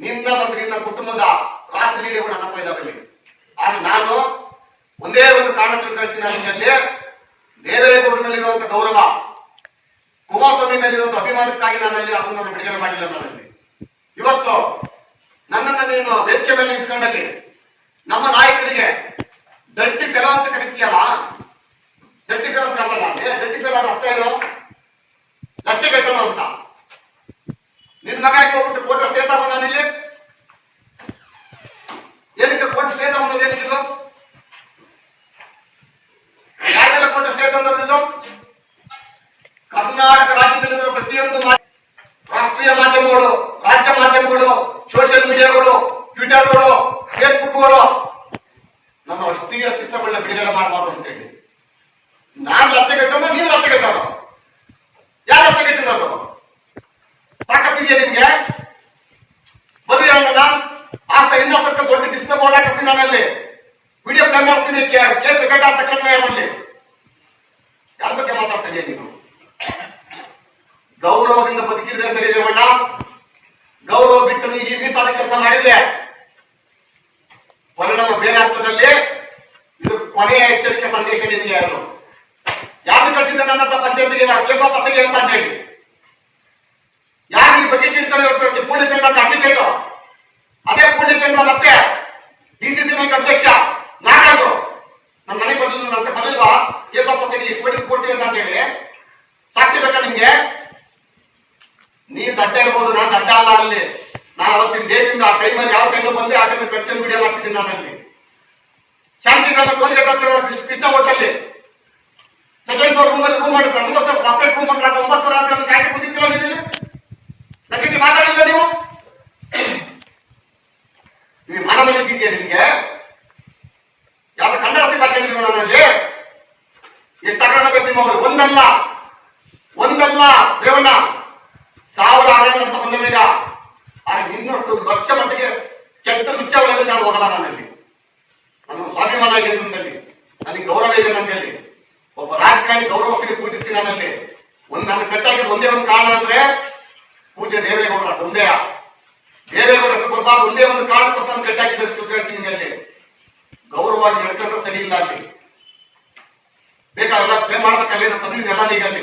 ನಿನ್ನ ಮತ್ತು ನಿನ್ನ ಕುಟುಂಬದ ರಾಷ್ಟ್ರ ಕೂಡ ಹತ್ರ ಇದ್ದಾವೆ ಆದ್ರೆ ನಾನು ಒಂದೇ ಒಂದು ಕಾರಣ ತಿಳ್ಕೊಳ್ತೀನಿ ದೇವೇಗೌಡನಲ್ಲಿರುವಂತ ಗೌರವ, ಕುಮಾರಸ್ವಾಮಿ ಮೇಲಿರುವಂತ ಅಭಿಮಾನಕ್ಕಾಗಿ ನಾನಲ್ಲಿ ಅದನ್ನು ಬಿಡುಗಡೆ ಮಾಡಿಲ್ಲ ನಾನಲ್ಲಿ ಇವತ್ತು ನನ್ನನ್ನು ನೀನು ವೆಚ್ಚ ಮೇಲೆ ಇಟ್ಕೊಂಡಲ್ಲಿ ನಮ್ಮ ನಾಯಕರಿಗೆ ದಟ್ಟಿ ಫೆಲೋ ಅಂತ ಕರಿತೀಯಲ್ಲ ದಟ್ಟಿ ಫೆಲೋ ಕರಲ್ಲ ದಟ್ಟಿ ಫೆಲೋ ಅರ್ಥ ಇರೋ ಲಕ್ಷ ಅಂತ. ನಿನ್ ಮಗ ಹೋಗ್ಬಿಟ್ಟು ಫೋಟೋ ಸ್ಟೇ ತಗೊಂಡ ಇಲ್ಲಿ ಏನಕ್ಕೆ ಫೋಟೋ ಸ್ಟೇ ತಗೊಂಡದ್ದು ಏನಕ್ಕಿದು ಯಾರೆಲ್ಲ ಫೋಟೋ ಕರ್ನಾಟಕ ರಾಜ್ಯದಲ್ಲಿರುವ ಪ್ರತಿಯೊಂದು ರಾಷ್ಟ್ರೀಯ ಮಾಧ್ಯಮಗಳು, ರಾಜ್ಯ ಮಾಧ್ಯಮಗಳು ಸೋಷಿಯಲ್ ಮೀಡಿಯಾಗಳು ಟ್ವಿಟರ್ಗಳು ಫೇಸ್ಬುಕ್ಗಳು ನಮ್ಮ ಅಷ್ಟೀಯ ಚಿತ್ರಗಳನ್ನ ಬಿಡುಗಡೆ ಮಾಡಬಾರ್ದು ಅಂತ ಹೇಳಿ. ನಾನ್ ಲಕ್ಷಗೆಟ್ಟವನು ನೀವು ಲಕ್ಷಗೆಟ್ಟವರು ಯಾರು ತಾಕತ್ತಿದೆಯಾ ನಿಮ್ಗೆ? ಬರ್ರಿ ಹೇಳಲ್ಲ ಆತ ತಕ್ಕ ದೊಡ್ಡ ಡಿಸ್ಪ್ಲೇ ಬೋರ್ಡ್ ಹಾಕತ್ತೀನಿ ನಾನಲ್ಲಿ ವಿಡಿಯೋ ಪ್ಲೇ ಮಾಡ್ತೀನಿ ಕೇಸ್ ರೆಕಾರ್ಡ್ ಆದ ತಕ್ಷಣ ಅದರಲ್ಲಿ ಯಾರ ಬಗ್ಗೆ ಮಾತಾಡ್ತಾ ನೀನು? ಗೌರವದಿಂದ ಬದುಕಿದ್ರೆ ಸರಿ ರೇವಣ್ಣ ಗೌರವ ಬಿಟ್ಟು ನೀ ಈ ಮೀಸಾದ ಕೆಲಸ ಮಾಡಿದ್ರೆ ಪರಿಣಾಮ ಬೇರೆ ಹಂತದಲ್ಲಿ ಇದು ಕೊನೆಯ ಎಚ್ಚರಿಕೆ ಸಂದೇಶ ನಿಮಗೆ ಅದು. ಯಾರು ಕಳಿಸಿದ ನನ್ನ ಪಂಚಾಯತ್ ಪಂಚಾಯತ್ಗೆ ಕೇಸೋ ಪತ್ತೆಗೆ ಅಂತ ಹೇಳಿ ಯಾರು ಈ ಬಕೆಟ್ ಇಡ್ತಾರೆ ಇವತ್ತು ಪೂರ್ಣಚಂದ್ರ ಅಂತ ಅಡ್ವೊಕೇಟ್ ಅದೇ ಪೂರ್ಣಚಂದ್ರ ಮತ್ತೆ ಡಿ ಸಿ ಸಿ ಬ್ಯಾಂಕ್ ಅಧ್ಯಕ್ಷ ನಾಗರಾಜು ನನ್ನ ಮನೆಗೆ ಬಂದಿಲ್ಲ ಅಂತ ಬರಲಿಲ್ವಾ ಕೇಸ ಪತ್ತೆಗೆ ಇಷ್ಟು ಬಡ್ಡಿ ಕೊಡ್ತೀವಿ ಅಂತ ಹೇಳಿ. ಸಾಕ್ಷಿ ಬೇಕಾ ನಿಮ್ಗೆ? ನೀ ದಡ್ಡ ಇರ್ಬೋದು, ನಾನು ದಡ್ಡ ಅಲ್ಲ ಅಲ್ಲಿ. ನಾನು ಅವತ್ತಿನ ಡೇಟಿಂದ ಆ ಟೈಮಲ್ಲಿ ಯಾವ ಟೈಮ್ ಬಂದೆ, ಆ ಟೈಮ್ ಪ್ರತಿಯೊಂದು ವಿಡಿಯೋ ಮಾಡ್ತಿದ್ದೀನಿ ನಾನು ಅಲ್ಲಿ. ಶಾಂತಿ ಗ್ರಾಮ ಕೋರಿಕೆ ಕೃಷ್ಣ- ಹೋಟೆಲ್ಲಿ ಹೋಟೆಲ್ ಸೆಕೆಂಡ್ ಫ್ಲೋರ್ ರೂಮಲ್ಲಿ ರೂಮ್ ಮಾಡಿ ನನಗೋಸ್ಕರ ಸಪ್ರೇಟ್ ರೂಮ್ ಮಾಡಿ ಒಂಬತ್ತು ರಾತ್ರಿ ಅದನ್ನು ಕಾಯ್ದೆ ಕೂತಿದ್ದಿಲ್ಲ ನೀವು ಯಾಕೆ ಮಾತಾಡಿಲ್ಲ ನೀವು? ನೀವು ಇದ್ದಿದ್ಯಾ ನಿಮ್ಗೆ? ಒಂದಲ್ಲ ಒಂದಲ್ಲ ರೇವಣ್ಣ ಸಾವಿರ ಅಂತ ಬಂದ ಮೇಗ ಆದ್ರೆ ನಿನ್ನಷ್ಟು ಲಕ್ಷ ಮಟ್ಟಿಗೆ ಕೆಟ್ಟ ರುಚಿ ನಾನು ಹೋಗಲ್ಲ ನನ್ನಲ್ಲಿ. ನನ್ನ ಸ್ವಾಭಿಮಾನ ಇದೆ ನನ್ನಲ್ಲಿ. ನನಗೆ ಗೌರವ ಇದೆ ನನ್ನಲ್ಲಿ. ಒಬ್ಬ ರಾಜಕಾರಣಿ ಗೌರವಕ್ಕೆ ಪೂಜಿಸ್ತೀನಿ ನನ್ನಲ್ಲಿ. ಒಂದ್ ನನ್ನ ಕಟ್ಟಾಗಿ ಒಂದೇ ಒಂದು ಕಾರಣ ಅಂದ್ರೆ ಪೂಜೆ ದೇವೇಗೌಡರ ಒಂದೇ ದೇವೇಗೌಡ ಬರಬಾರ್ದು ಒಂದೇ ಒಂದು ಕಾರಣಕ್ಕೋಸ್ಕರ ತಿಳ್ಕೊಳ್ತೀನಿ ಅಲ್ಲಿ ಗೌರವವಾಗಿ ನಡ್ಕೊಂಡ್ರೆ ಸರಿ ಇಲ್ಲ ಅಲ್ಲಿ. ಬೇಕಾಗೆಲ್ಲ ಪ್ಲೇ ಮಾಡ್ಬೇಕಲ್ಲಿ ತಂದಿದ್ದೆಲ್ಲ ಈಗ ಅಲ್ಲಿ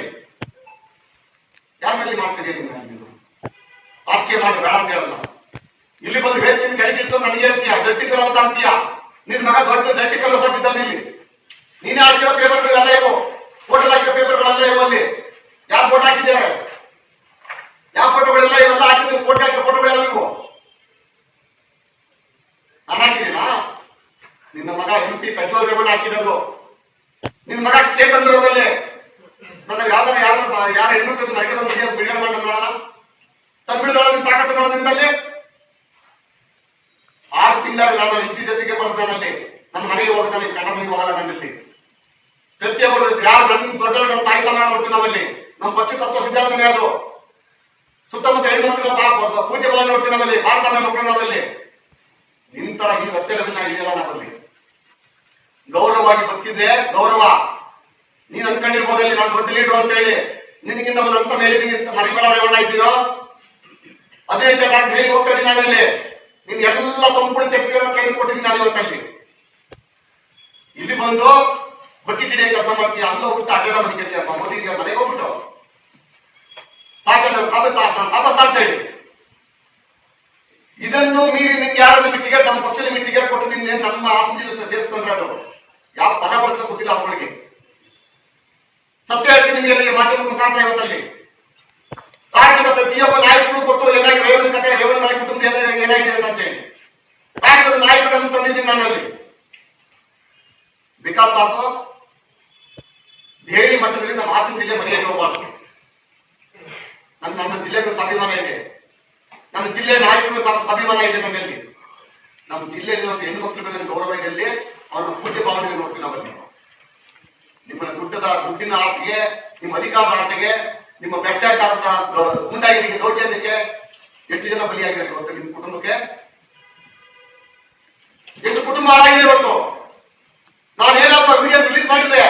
ಯಾರ ಮೇಲೆ ಮಾಡ್ತಿದ್ದೀರಿ ನೀನು ರಾಜಕೀಯ ಮಾಡಿ, ಬೇಡ ಅಂತ ಹೇಳಲ್ಲ. ಇಲ್ಲಿ ಬಂದು ಹೇಳ್ತೀನಿ ಗಡಿಗಿಸೋ ನನಗೆ ಹೇಳ್ತೀಯ? ಫೆಲೋ ಅಂತ ಅಂತೀಯ? ನಿನ್ ಮಗ ದೊಡ್ಡ ಡರ್ಟಿ ಫೆಲೋ ಇದ್ದಾನೆ ಇಲ್ಲಿ. ನೀನೇ ಹಾಕಿರೋ ಪೇಪರ್ಗಳೆಲ್ಲ ಇವು. ಫೋಟೋ ಹಾಕಿರೋ ಪೇಪರ್ಗಳೆಲ್ಲ ಇವು ಅಲ್ಲಿ. ಯಾವ ಫೋಟೋ ಹಾಕಿದ್ದಾರೆ? ಯಾವ ಫೋಟೋಗಳೆಲ್ಲ ಇವೆಲ್ಲ ಹಾಕಿದ್ದು ಫೋಟೋ ಹಾಕಿರೋ ಫೋಟೋಗಳೆಲ್ಲ ಇವು. ನಾನು ಹಾಕಿದ್ದೀನಾ? ನಿನ್ನ ಮಗ ಎಂ ಪಿ ಪೆಟ್ರೋಲ್ ರೇವಣ್ಣ ಹಾಕಿರೋದು. ನಿನ್ನ ಮಗ ಸ್ಟೇಟ್ ಬಂದಿರೋದಲ್ಲಿ ನನ್ನ ಯಾವ್ದಾರ ಯಾರು ಯಾರ ಹೆಣ್ಮಕ್ಳು ನರಕದ ಮುಗಿಯ ಬಿಡುಗಡೆ ಮಾಡೋದು ನೋಡೋಣ. ಬಿಡುಗಡೆ ತಾಕತ್ತು ನೋಡೋದು ನಿಂದಲ್ಲಿ ಆರು ತಿಂಗಳು ನಾನು ಇತ್ತಿ ಜೊತೆಗೆ ಬಳಸ್ತಾನಲ್ಲಿ ನನ್ನ ಮನೆಗೆ ಹೋಗ್ತಾನೆ ಕನ್ನಡ ಮನೆಗೆ ಹೋಗಲ್ಲ ನನ್ನಲ್ಲಿ. ಪ್ರತಿಯೊಬ್ಬರು ಯಾರು ನನ್ನ ದೊಡ್ಡವರು ನನ್ನ ತಾಯಿ ಸಮಾನ ನೋಡ್ತೀವಿ ನಾವಲ್ಲಿ. ನಮ್ಮ ಪಕ್ಷ ತತ್ವ ಸಿದ್ಧಾಂತನೇ ಅದು. ಸುತ್ತಮುತ್ತ ಹೆಣ್ಮಕ್ಳು ಪೂಜೆ ಬಲ ನೋಡ್ತೀವಿ ನಮ್ಮಲ್ಲಿ ಭಾರತ ಮಕ್ಕಳು ನಾವಲ್ಲಿ. ನಿಂತರ ಈ ವಚ್ಚಲವಿಲ್ಲ ಇದೆಯಲ್ಲ ನಾವಲ್ಲಿ. ಗೌರವವಾಗಿ ಬದುಕಿದ್ರೆ ಗೌರವ. ನೀನ್ ಅನ್ಕೊಂಡಿರ್ಬೋದಲ್ಲಿ ನಾನು ದೊಡ್ಡ ಲೀಡರ್ ಅಂತ ಹೇಳಿ. ನಿನಗಿಂತ ಒಂದು ಅಂತ ಮೇಲೆ ಮರಿಬೇಡ ರೇವಣ್ಣ ಅದೇ ರೀತಿ ನಾನು ಹೇಳಿ ಹೋಗ್ತಾ ಇದ್ದೀನಿ ನಾನಲ್ಲಿ ನಿನ್ ಎಲ್ಲ ಸಂಪೂರ್ಣ ಚಪ್ಪಿಗಳ ಕೈ ಕೊಟ್ಟಿದ್ದೀನಿ ನಾನು ಇವತ್ತಲ್ಲಿ ಇಲ್ಲಿ ಬಂದು ಬಕೆಟ್ ಹಿಡಿಯ ಕೆಲಸ ಮಾಡ್ತೀಯ? ಅಲ್ಲ ಹೋಗ್ಬಿಟ್ಟು ಅಡ್ಡಾಡ ಮನೆ ಮೋದಿಗೆ ಮನೆಗೆ ಹೋಗ್ಬಿಟ್ಟು. ಸಾಕಲ್ಲ ನಾನು ಸಾಬಸ್ತಾ ನಾನು ಸಾಬಸ್ತಾ ಅಂತ ಹೇಳಿ. ಇದನ್ನು ಮೀರಿ ನಿನ್ಗೆ ಯಾರು ಟಿಕೆಟ್ ನಮ್ಮ ಪಕ್ಷದ ಟಿಕೆಟ್ ಕೊಟ್ಟು ನಿನ್ನೆ ನಮ್ಮ ಆಸ್ತಿ ಜೊತೆ ಸೇರಿಸ್ಕೊಂಡ್ರೆ ಅದು. ಸತ್ಯ ಹೇಳ್ತೀನಿ ನಿಮಗೆ ಅಲ್ಲಿ ಮಾಧ್ಯಮದ ಮುಖಾಂತರ ಇವತ್ತಲ್ಲಿ. ರಾಜ್ಯದ ಪ್ರತಿಯೊಬ್ಬ ನಾಯಕರು ಕೊಟ್ಟು ಏನಾಗಿ ರೇವಣ ಕಥೆ ರೇವಣ ನಾಯಕ ಕುಟುಂಬ ಏನಾಗಿದೆ ಅಂತ ಹೇಳಿ ರಾಜ್ಯದ ನಾಯಕರನ್ನು ತಂದಿದ್ದೀನಿ ನಾನಲ್ಲಿ. ವಿಕಾಸ್ ಆಫ್ ದೆಹಲಿ ಮಟ್ಟದಲ್ಲಿ ನಮ್ಮ ಹಾಸನ ಜಿಲ್ಲೆ ಮನೆಯಲ್ಲಿ ಹೋಗಬಾರ್ದು. ನನ್ನ ನನ್ನ ಜಿಲ್ಲೆಗೂ ಸ್ವಾಭಿಮಾನ ಇದೆ. ನನ್ನ ಜಿಲ್ಲೆ ನಾಯಕರು ಸ್ವಾಭಿಮಾನ ಇದೆ ನಮ್ಮಲ್ಲಿ ನಮ್ಮ ಜಿಲ್ಲೆಯಲ್ಲಿ ಒಂದು ಹೆಣ್ಣು ಮಕ್ಕಳ ಮೇಲೆ ಗೌರವ ಇದೆ ಅಲ್ಲಿ ಅವ್ರನ್ನ ಪೂಜ್ಯ ಭಾವನೆ ನೋಡ್ತೀವಿ ನಾವಲ್ಲಿ. ನಿಮ್ಮ ದುಡ್ಡದ, ದುಡ್ಡಿನ ಆಸೆಗೆ ನಿಮ್ಮ ಅಧಿಕಾರ ಆಸೆಗೆ ನಿಮ್ಮ ಭ್ರಷ್ಟಾಚಾರದ ಗುಂಡಾಗಿರಿಗೆ ದೌರ್ಜನ್ಯಕ್ಕೆ ಎಷ್ಟು ಜನ ಬಲಿಯಾಗಿದ್ದಾರೆ ಇವತ್ತು ನಿಮ್ಮ ಕುಟುಂಬಕ್ಕೆ? ಎಷ್ಟು ಕುಟುಂಬ ಹಾಳಾಗಿದೆ ಇವತ್ತು ನಾನು ಏನಾದ್ರು ವಿಡಿಯೋ ರಿಲೀಸ್ ಮಾಡಿದ್ರೆ